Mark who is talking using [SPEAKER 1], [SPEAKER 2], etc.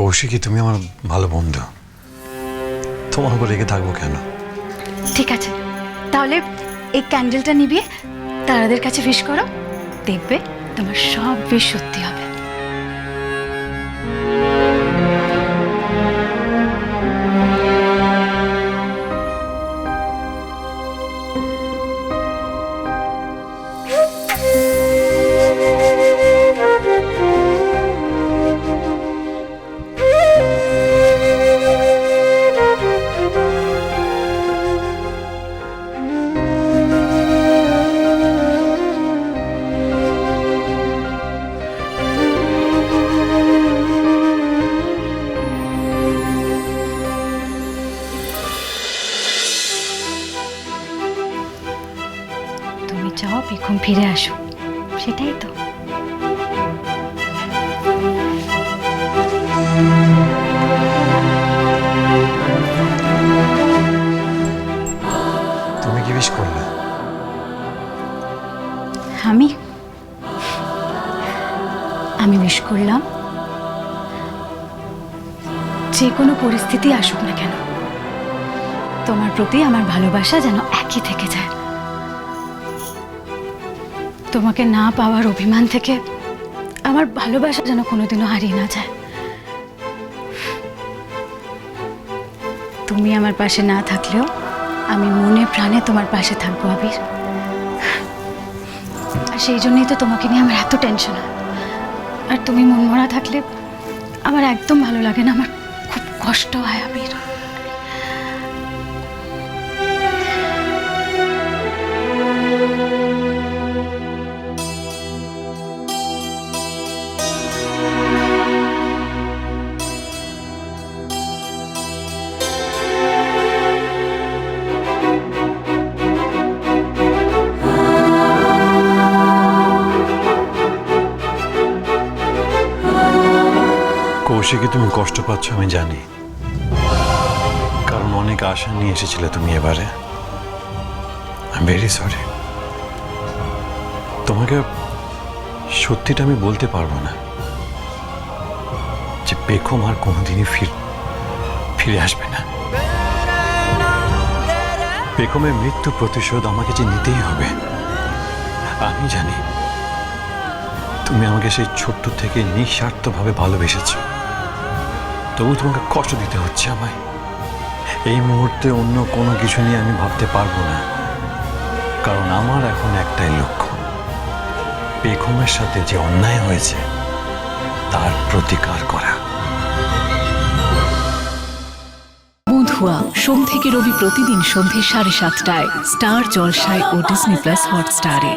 [SPEAKER 1] কৌশিকী, তুমি আমার ভালো বন্ধু। তোমার উপর রেগে থাকব কেন?
[SPEAKER 2] ঠিক আছে, তাহলে এই ক্যান্ডেলটা নিবিয়ে তারাদের কাছে ফিস করো। দেখবে তোমার সব বিশ সত্যি হবে। তুমি চাও পেখম ফিরে আসো। সেটাই তো।
[SPEAKER 1] তুমি কি বিষ করলে?
[SPEAKER 2] আমি? আমি উইশ করলাম যে কোনো পরিস্থিতি আসুক না কেন তোমার প্রতি আমার ভালোবাসা যেন একই থেকে যায়। তোমাকে না পাওয়ার অভিমান থেকে আমার ভালোবাসা যেন কোনোদিনও হারিয়ে না যায়। তুমি আমার পাশে না থাকলেও আমি মনে প্রাণে তোমার পাশে থাকব, আবির। আর সেই জন্যই তো তোমাকে নিয়ে আমার এত টেনশন হয়। আর তুমি মনমরা থাকলে আমার একদম ভালো লাগে না, আমার খুব কষ্ট হয়, আবির।
[SPEAKER 1] কৌশিকী তুমি কষ্ট পাচ্ছ আমি জানি। কারণ অনেক আশা নিয়ে এসেছিলে তুমি এবারে। আই ভেরি সরি তোমাকে সত্যিটা আমি বলতে পারব না। যে পেখম আর কোনোদিনই ফির ফিরে আসবে না। পেখমের মৃত্যু প্রতিশোধ আমাকে যে নিতেই হবে, আমি জানি। তুমি আমাকে সেই ছোট্ট থেকে নিঃস্বার্থভাবে ভালোবেসেছ। তবু তোমাকে কষ্ট দিতে হচ্ছে আমায়। এই মুহূর্তে অন্য কোনো কিছু নিয়ে আমি ভাবতে পারব না। কারণ আমার এখন একটাই লক্ষ্য। বেগমের সাথে যে অন্যায় হয়েছে, তার প্রতিকার করা।
[SPEAKER 3] বুধুয়া সোম থেকে রবি প্রতিদিন সন্ধে সাড়ে সাতটায় স্টার জলসায় ও ডিসনি প্লাস হটস্টারে।